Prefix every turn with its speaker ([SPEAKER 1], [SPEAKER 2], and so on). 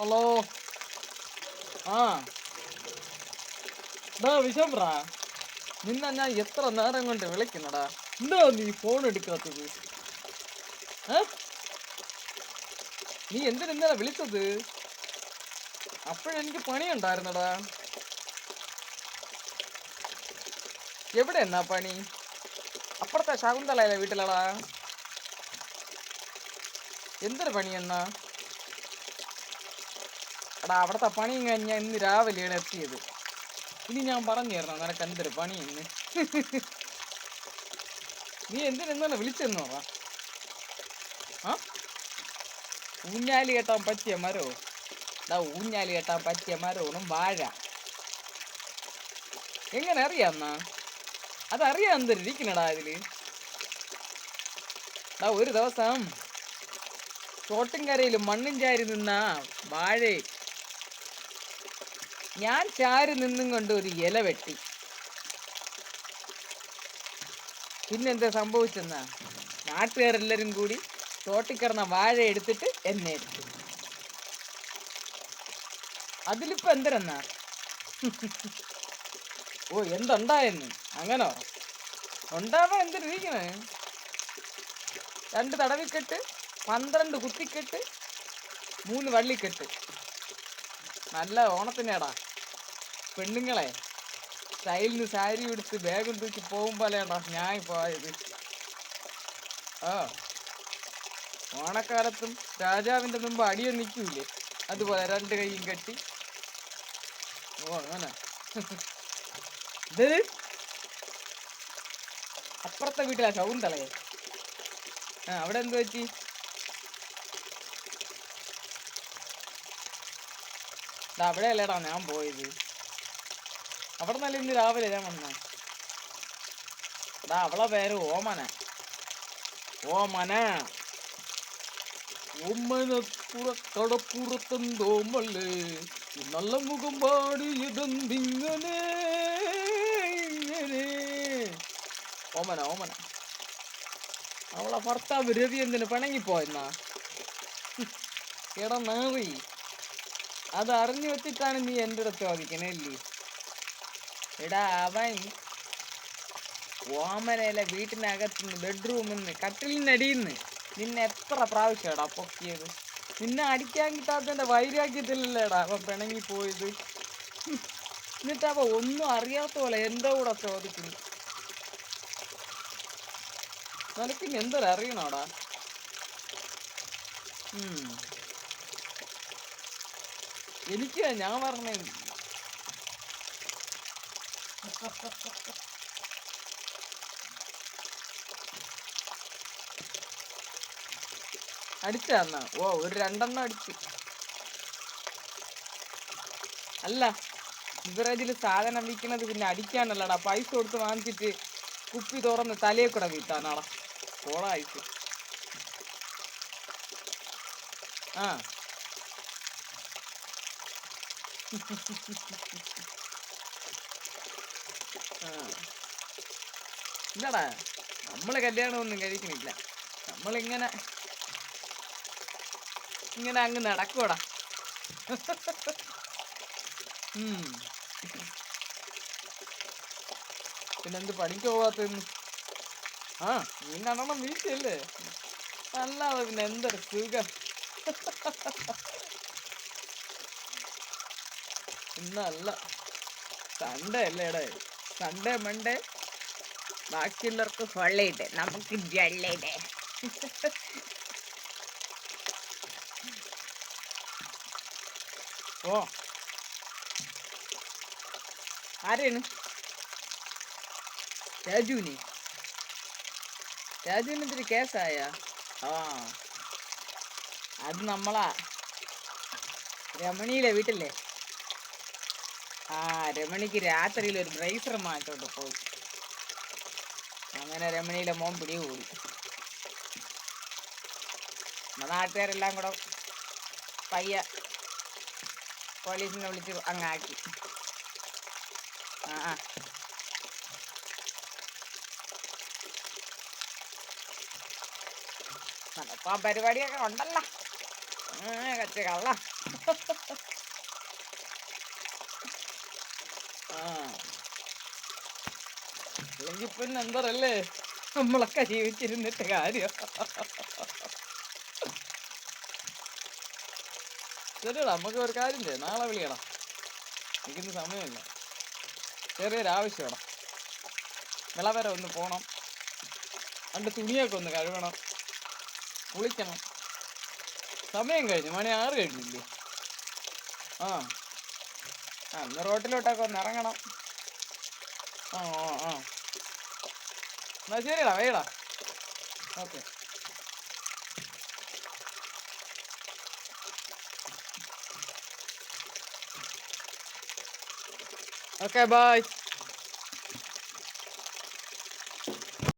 [SPEAKER 1] Hello ആ. ഡാ വിശംറാ നിന്നെ ഞാൻ എത്ര നേരം കൊണ്ട് വിളിക്കുന്നടാ? എന്താ നീ ഫോൺ എടുക്കാത്തത്? നീ എന്തിനാ വിളിച്ചത്? അപ്പോഴെനിക്ക് പണിയുണ്ടായിരുന്നടാ. എവിടെ എന്നാ പണി? അപ്പുറത്തെ ശകുന്തളയിലെ വീട്ടിലടാ എന്തൊരു പണി എന്നാ എടാ അവിടുത്തെ പണി കഴിഞ്ഞാൽ ഇന്ന് രാവിലെയാണ് എത്തിയത്. ഇനി ഞാൻ പറഞ്ഞു തരണം നിനക്ക് എന്തൊരു പണി ഇന്ന് നീ എന്തിനാ വിളിച്ചെന്ന് പറ? ആ? ഊഞ്ഞാലി കെട്ടാൻ പറ്റിയ മരോ? ഡാ ഊഞ്ഞാലി കെട്ടാൻ പറ്റിയ മരവും വാഴ. എങ്ങനെ അറിയാന്നാ അതറിയാൻ എന്തിരിക്കണടാ ഇതിൽ. ഒരു ദിവസം ചോട്ടുംകരയിൽ മണ്ണും ചാരി നിന്ന വാഴ ഞാൻ ചാരി നിന്നും കൊണ്ട് ഒരു ഇല വെട്ടി. പിന്നെന്താ സംഭവിച്ചെന്നാ? നാട്ടുകാരെല്ലാരും കൂടി തോട്ടിക്കിടന്ന വാഴ എടുത്തിട്ട് എന്നെ അതിലിപ്പോ എന്തരെന്നാ? ഓ എന്തുണ്ടായെന്ന്? അങ്ങനെ? ഉണ്ടാവാ ഉണ്ടാവാൻ എന്തിരിക്കണേ രണ്ട് തടവിക്കെട്ട് പന്ത്രണ്ട് കുത്തിക്കെട്ട് മൂന്ന് വള്ളിക്കെട്ട്. നല്ല ഓണത്തിനേടാ. പെണ്ണുങ്ങളെ സ്റ്റൈലിന് സാരി ഉടുത്ത് ബാഗും തൂക്കി പോകുമ്പോലേടാ ഞാൻ പോയത് ആ ഓണക്കാലത്തും രാജാവിന്റെ മുമ്പ് അടിയൊന്നും നിൽക്കൂലേ അതുപോലെ രണ്ട് കൈയും കെട്ടി. ഓ അങ്ങനെ. ഇത് അപ്പുറത്തെ വീട്ടിലാ ശകുന്തളയെ ആ അവിടെ എന്ത് പറ്റി? അവിടെ അല്ലേടാ ഞാൻ പോയത്. അവിടെ നല്ല ഇന്ന് രാവിലെ ഞാൻ വന്നേ. ദാ അവളെ പേര് ഓമന. ഓമന. ഓമനപ്പുറ കടപ്പുറത്തെന്തോമല്ലേ നല്ല മുഖം പാടിയതെന്തിങ്ങനെ ഇങ്ങനെ ഓമന ഓമന. അവളെ ഭർത്താവ് രവി എന്തിന് പിണങ്ങിപ്പോയെന്നാ? എടാ നാറി അത് അറിഞ്ഞു വെച്ചിട്ടാണ് നീ എന്റെ അടുത്ത് ചോദിക്കണേ അല്ലേ? എടാ അവൻ ഓമനയിലെ വീട്ടിനകത്തുനിന്ന് ബെഡ്റൂമിൽ നിന്ന് കട്ടിലിനടിയിൽ നിന്ന് നിന്നെ എത്ര പ്രാവശ്യമാടാ പൊക്കിയത്? നിന്നെ അടിക്കാൻ കിട്ടാത്തതിന്റെ വൈരാഗ്യത്തിലല്ലേടാ അവൻ പിണങ്ങി പോയത്. എന്നിട്ട് അവ ഒന്നും അറിയാത്ത പോലെ എന്റെ കൂടെ ചോദിക്കുന്നു. നിനക്ക് ഇനി എന്തൊരു അറിയണോടാ. എനിക്ക് ഞാൻ പറഞ്ഞേ അടിച്ചാന്നാ ഓ ഒരു രണ്ടെണ്ണം അടിച്ചു. അല്ല ബിവറേജിൽ സാധനം വിൽക്കണത് പിന്നെ അടിക്കാനല്ലടാ. പൈസ കൊടുത്ത് വാങ്ങിച്ചിട്ട് കുപ്പി തുറന്ന് തലയെ കൂടെ വീട്ടാനാടാ കോളായിട്ട് ആ. ഇല്ലടാ. നമ്മൾ കല്യാണമൊന്നും കഴിക്കണില്ല. നമ്മളിങ്ങനെ ഇങ്ങനെ അങ്ങ് നടക്കൂടാ. പിന്നെന്ത് പണിക്ക് പോവാത്തെന്ന് ആ നീ നടണം വീട്ടിലല്ലേ അല്ലാതെ പിന്നെ എന്തൊരു സുഖം. ഇന്നല്ല. സൺഡേ അല്ലേടെ സൺഡേ മൺഡേ ബാക്കിയുള്ളവർക്ക് ഹോളിഡേ നമുക്ക് ജള്ളിഡേ ഓ. ആരെയാണ് രാജുവിന്. രാജുവിന് കേസായ? ആ. അത് നമ്മളാ രമണിയിലെ വീട്ടില്ലേ ആ രമണിക്ക് രാത്രിയിൽ ഒരു ബ്രേസർ മാറ്റോട്ട് പോയി. അങ്ങനെ രമണിയിലെ മോൻ പിടികൂടി. നമ്മുടെ നാട്ടുകാരെല്ലാം കൂടെ പയ്യ പോലീസിനെ വിളിച്ച് അങ്ങാക്കി. ആ ആ. നടപ്പാ പരിപാടിയൊക്കെ ഉണ്ടല്ലോ. കച്ച കള്ള. ആ. പിന്നെ എന്തറല്ലേ നമ്മളൊക്കെ ജീവിച്ചിരുന്നിട്ട് കാര്യം. ശരിയടാ നമുക്ക് ഒരു കാര്യം ചെയ്യാം. നാളെ വിളിയടാ. എനിക്കിന്ന് സമയമില്ല. ചെറിയൊരു ആവശ്യമാണ് വിള വരെ ഒന്ന് പോകണം രണ്ട് തുണിയൊക്കെ ഒന്ന് കഴുകണം. കുളിക്കണം. സമയം കഴിഞ്ഞു. മണി ആറ് കഴിഞ്ഞില്ലേ? ആ. ആ ഇന്ന് റോട്ടിലോട്ടൊക്കെ ഒന്ന് ഇറങ്ങണം. ആ ആ ആ. എന്നാൽ ശരിടാ വേടാ ഓക്കെ. Okay bye